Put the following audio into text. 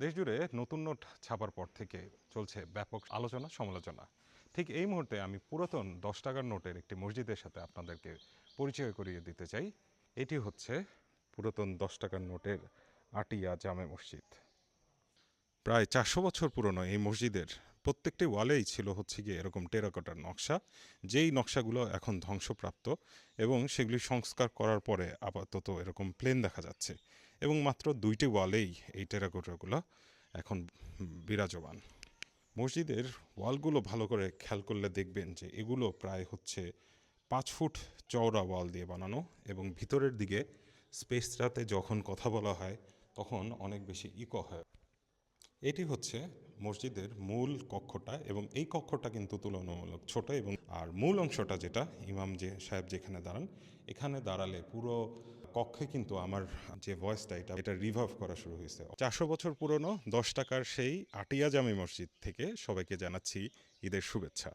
দেশজুড়ে নতুন নোট ছাপার পর থেকে চলছে ব্যাপক আলোচনা, সমালোচনা। ঠিক এই মুহূর্তে আমি পুরাতন দশ টাকার নোটের একটি মসজিদের সাথে আপনাদেরকে পরিচয় করিয়ে দিতে চাই। এটি হচ্ছে পুরাতন দশ টাকার নোটের আটিয়া জামে মসজিদ। প্রায় চারশো বছর পুরনো এই মসজিদের প্রত্যেকটি ওয়ালেই ছিল হচ্ছে গিয়ে এরকম টেরাকোটার নকশা, যেই নকশাগুলো এখন ধ্বংসপ্রাপ্ত এবং সেগুলি সংস্কার করার পরে আপাতত এরকম প্লেন দেখা যাচ্ছে এবং মাত্র দুইটি ওয়ালেই এই টেরাকোটাগুলো এখন বিরাজমান। মসজিদের ওয়ালগুলো ভালো করে খেয়াল করলে দেখবেন যে এগুলো প্রায় হচ্ছে পাঁচ ফুট চওড়া ওয়াল দিয়ে বানানো এবং ভিতরের দিকে স্পেসটাতে যখন কথা বলা হয় তখন অনেক বেশি ইকো হয়। এটি হচ্ছে মসজিদের মূল কক্ষটা এবং এই কক্ষটা কিন্তু তুলনামূলক ছোট এবং আর মূল অংশটা যেটা ইমাম যে সাহেব যেখানে দাঁড়ান, এখানে দাঁড়ালে পুরো কক্ষে কিন্তু আমার যে ভয়েসটা এটা এটা রিভার্ভ করা শুরু হয়েছে। চারশো বছর পুরনো দশ টাকার সেই আটিয়া জামি মসজিদ থেকে সবাইকে জানাচ্ছি ঈদের শুভেচ্ছা।